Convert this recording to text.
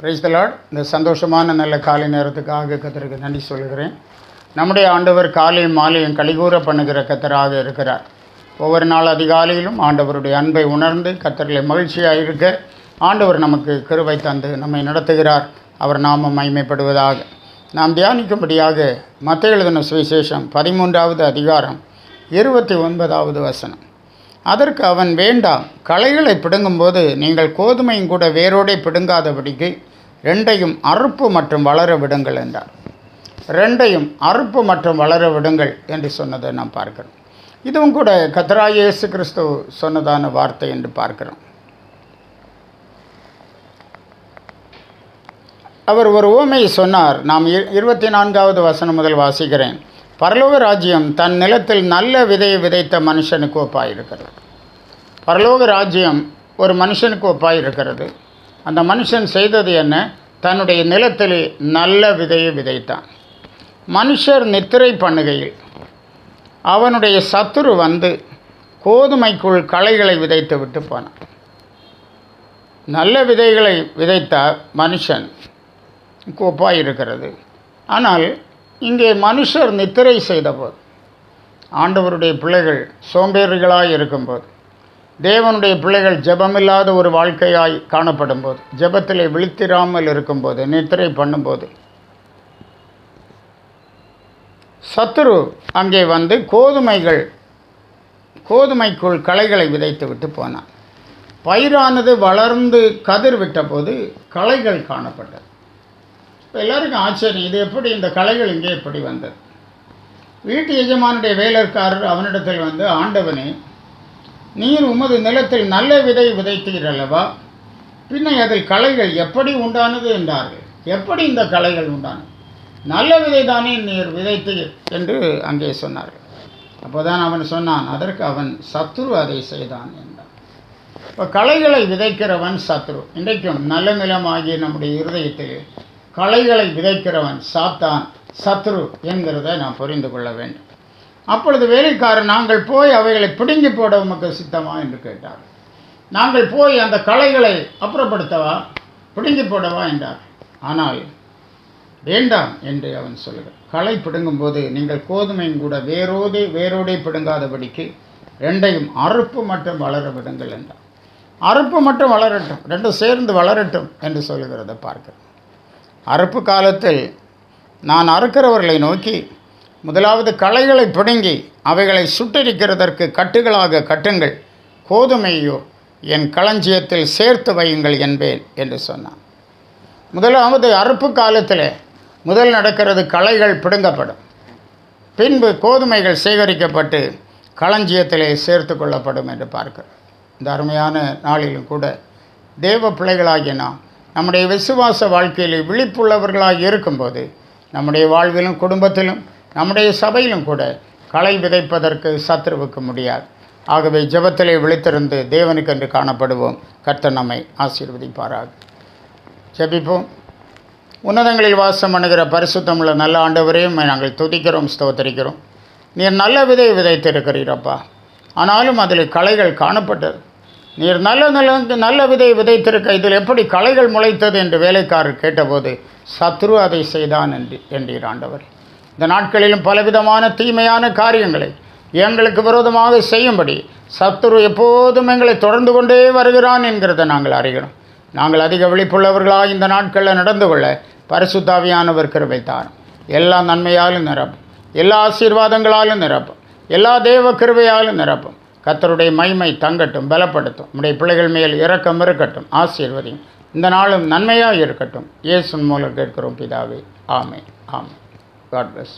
Praise the Lord இந்த சந்தோஷமான நல்ல காலை நேரத்துக்காக கத்தருக்கு நன்றி சொல்கிறேன் நம்முடைய ஆண்டவர் காலையும் மாலையும் கலிகூற பண்ணுகிற கத்தராக இருக்கிறார். ஒவ்வொரு நாள் அதிகாலையிலும் ஆண்டவருடைய அன்பை உணர்ந்து கத்தர்களை மகிழ்ச்சியாக இருக்க ஆண்டவர் நமக்கு கருவை தந்து நம்மை நடத்துகிறார். அவர் நாம மைமைப்படுவதாக நாம் தியானிக்கும்படியாக மத்த எழுதின சுவிசேஷம் பதிமூன்றாவது அதிகாரம் இருபத்தி ஒன்பதாவது வசனம். அதற்கு அவன் வேண்டாம் களைகளை பிடுங்கும்போது நீங்கள் கோதுமையும் கூட வேரோடே பிடுங்காதபடிக்கு ரெண்டையும் அறுப்பு மற்றும் வளர விடுங்கள் என்றார். ரெண்டையும் அறுப்பு மற்றும் வளர விடுங்கள் என்று சொன்னதை நாம் பார்க்கிறோம். இதுவும் கூட கத்தராய இயேசு கிறிஸ்து சொன்னதான வார்த்தை என்று பார்க்கிறோம். அவர் ஒரு ஓமையை சொன்னார். நாம் இருபத்தி நான்காவது வசனம் முதல் வாசிக்கிறேன். பரலோக ராஜ்யம் தன் நிலத்தில் நல்ல விதையை விதைத்த மனுஷனுக்கு ஒப்பாயிருக்கிறது. பரலோக ராஜ்யம் ஒரு மனுஷனுக்கு ஒப்பாயிருக்கிறது. அந்த மனுஷன் செய்தது என்ன? தன்னுடைய நிலத்தில் நல்ல விதையை விதைத்தான். மனுஷர் நித்திரை பண்ணுகையில் அவனுடைய சத்துரு வந்து கோதுமைக்குள் களைகளை விதைத்து விட்டு போனான். நல்ல விதைகளை விதைத்த மனுஷன் கோப்பாக இருக்கிறது ஆனால் இங்கே மனுஷர் நித்திரை செய்தபோது ஆண்டவருடைய பிள்ளைகள் சோம்பேறிகளாக இருக்கும்போது தேவனுடைய பிள்ளைகள் ஜெபமில்லாத ஒரு வாழ்க்கையாய் காணப்படும் போது ஜெபத்திலே விழித்திராமல் இருக்கும்போது நித்திரை பண்ணும்போது சத்துரு அங்கே வந்து கோதுமைகள் கோதுமைக்குள் களைகளை விதைத்து விட்டு போனான். பயிரானது வளர்ந்து கதிர் விட்டபோது களைகள் காணப்பட்டது. இப்போ எல்லாருக்கும் ஆச்சரியம் இது எப்படி இந்த களைகள் இங்கே எப்படி வந்தது? வீட்டு எஜமானுடைய வேலைக்காரர் அவனிடத்தில் வந்து ஆண்டவனே நீர் உமது நிலத்தில் நல்ல விதை விதைத்தீர் அல்லவா பின்ன அதில் களைகள் எப்படி உண்டானது என்றார்கள். எப்படி இந்த களைகள் உண்டானது? நல்ல விதை தானே நீர் விதைத்தீர் என்று அங்கே சொன்னார்கள். அப்போதான் அவன் சொன்னான் அதற்கு அவன் சத்ரு அதை செய்தான் என்றான். இப்போ களைகளை விதைக்கிறவன் சத்ரு இன்றைக்கும் நல்ல நிலமாகிய நம்முடைய இருதயத்தில் களைகளை விதைக்கிறவன் சாத்தான் சத்ரு என்கிறதை நாம் புரிந்து கொள்ள வேண்டும். அப்பொழுது வேலைக்காரன் நாங்கள் போய் அவைகளை பிடுங்கி போட உமக்கு சித்தமா? என்று கேட்டார். நாங்கள் போய் அந்த களைகளை அப்புறப்படுத்தவா? பிடுங்கி போடவா? என்றார். ஆனால் வேண்டாம் என்று அவன் சொல்லுகிறான். களை பிடுங்கும்போது நீங்கள் கோதுமையும் கூட வேரோடே வேரோடே பிடுங்காதபடிக்கு ரெண்டையும் அறுப்பு மட்டும் வளர விடுங்கள் என்றார் அறுப்பு மட்டும் வளரட்டும் ரெண்டும் சேர்ந்து வளரட்டும் என்று சொல்கிறத பார்க்கிறோம். அறுப்பு காலத்தில் நான் அறுக்கிறவர்களை நோக்கி முதலாவது களைகளை பிடுங்கி அவைகளை சுட்டரிக்கிறதற்கு கட்டுகளாக கட்டுங்கள். கோதுமையோ என் களஞ்சியத்தில் சேர்த்து வையுங்கள் என்பேன் என்று சொன்னான். முதலாவது அறுப்பு காலத்தில் முதல் நடக்கிறது களைகள் பிடுங்கப்படும். பின்பு கோதுமைகள் சேகரிக்கப்பட்டு களஞ்சியத்திலே சேர்த்து கொள்ளப்படும் என்று பார்க்கிறோம். இந்த அருமையான நாளிலும் கூட தேவ பிள்ளைகளாகிய நாம் நம்முடைய விசுவாச வாழ்க்கையில் விழிப்புள்ளவர்களாக இருக்கும்போது நம்முடைய வாழ்விலும் குடும்பத்திலும் நம்முடைய சபையிலும் கூட களை விதைப்பதற்கு சத்ருவுக்கு முடியாது. ஆகவே ஜபத்திலே விழித்திருந்து தேவனுக்கென்று காணப்படுவோம். கர்த்தர் நம்மை ஆசீர்வதிப்பாராக. ஜெபிப்போம். உன்னதங்களில் வாசம் பண்ணுகிற பரிசுத்தமுள்ள நல்ல ஆண்டவரையும் நாங்கள் துதிக்கிறோம் ஸ்தோத்தரிக்கிறோம். நீர் நல்ல விதை விதைத்திருக்கிறீரப்பா. ஆனாலும் அதில் களைகள் காணப்பட்டது. நீர் நல்ல நல்ல நல்ல விதை விதைத்திருக்க இதில் எப்படி களைகள் முளைத்தது என்று வேலைக்காரர் கேட்டபோது சத்ரு அதை செய்தான் என்று என்றீர் ஆண்டவர். இந்த நாட்களிலும் பலவிதமான தீமையான காரியங்களை எங்களுக்கு விரோதமாக செய்யும்படி சத்துரு எப்போதும் எங்களை தொடர்ந்து கொண்டே வருகிறான் என்கிறதை நாங்கள் அறிகிறோம். நாங்கள் அதிக விழிப்புள்ளவர்களாக இந்த நாட்களில் நடந்து கொள்ள பரிசுத்தாவியானவர் கிருபை தாரும் எல்லா நன்மையாலும் நிரப்பும். எல்லா ஆசீர்வாதங்களாலும் நிரப்பும். எல்லா தேவ கிருபையாலும் நிரப்பும். கத்தருடைய மைமை தங்கட்டும் பலப்படுத்தும். உடைய பிள்ளைகள் மேல் இரக்கம் இருக்கட்டும் ஆசீர்வதியும். இந்த நாளும் நன்மையாக இருக்கட்டும். இயேசுன் மூலம் கேட்கிறோம் பிதாவே. ஆமே ஆமே காட் பிளஸ்